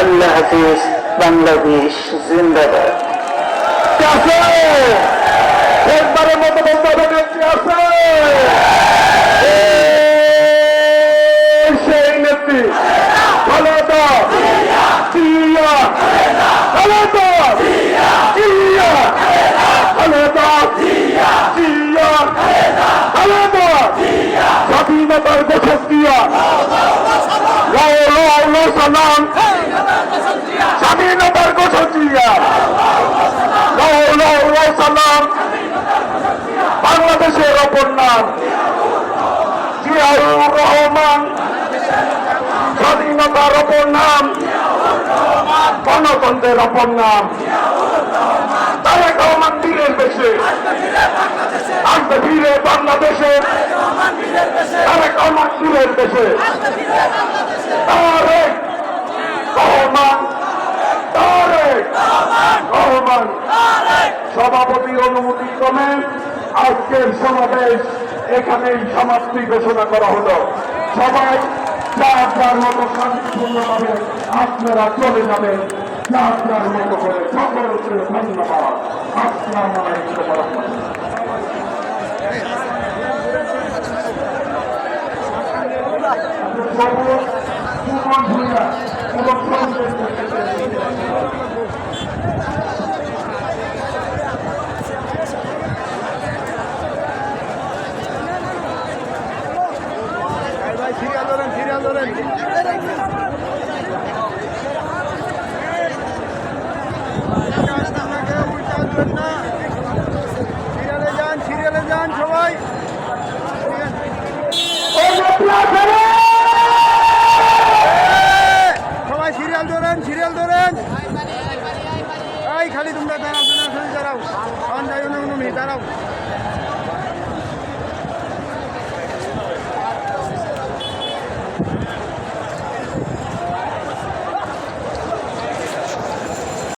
আল্লাহ হাফিজ, বাংলাদেশ জিন্দাবাদ। একবারের মতো বলতে হবে আছে সেই নেত্রী ভালো তো ভালো তো স্বাধীনতার ঘোষক দিয়া বাংলাদেশের অপর নাম, জিয়াউর রহমান। স্বাধীনতার অপর নাম, গণতন্ত্রের অপর নাম। তারেক রহমান বীরের দেশে আসবে ফিরে বাংলাদেশে। তারেক রহমান বীরের দেশে তারেক রহমান তারেক রহমান সভাপতির অনুমতি ক্রমে আজকের সমাবেশ এখানেই সমাপ্তি ঘোষণা করা হলো। সবাই যার যার মতো শান্তিপূর্ণভাবে আপনারা চলে যাবেন, যার যার মতো করে সকলকে ধন্যবাদ। আসসালাম আলাইকুম ভূঁইয়া এবং সঞ্জয় ভাই সিরিয়াল ধরেন সিরিয়াল ধরেন সিরিয়ালে যান সিরিয়ালে যান সবাই সিরিয়াল ধরেন সিরিয়াল ধরেন এই খালি তোমরা দাঁড়াও দাঁড়াও দাঁড়াও দাঁড়াও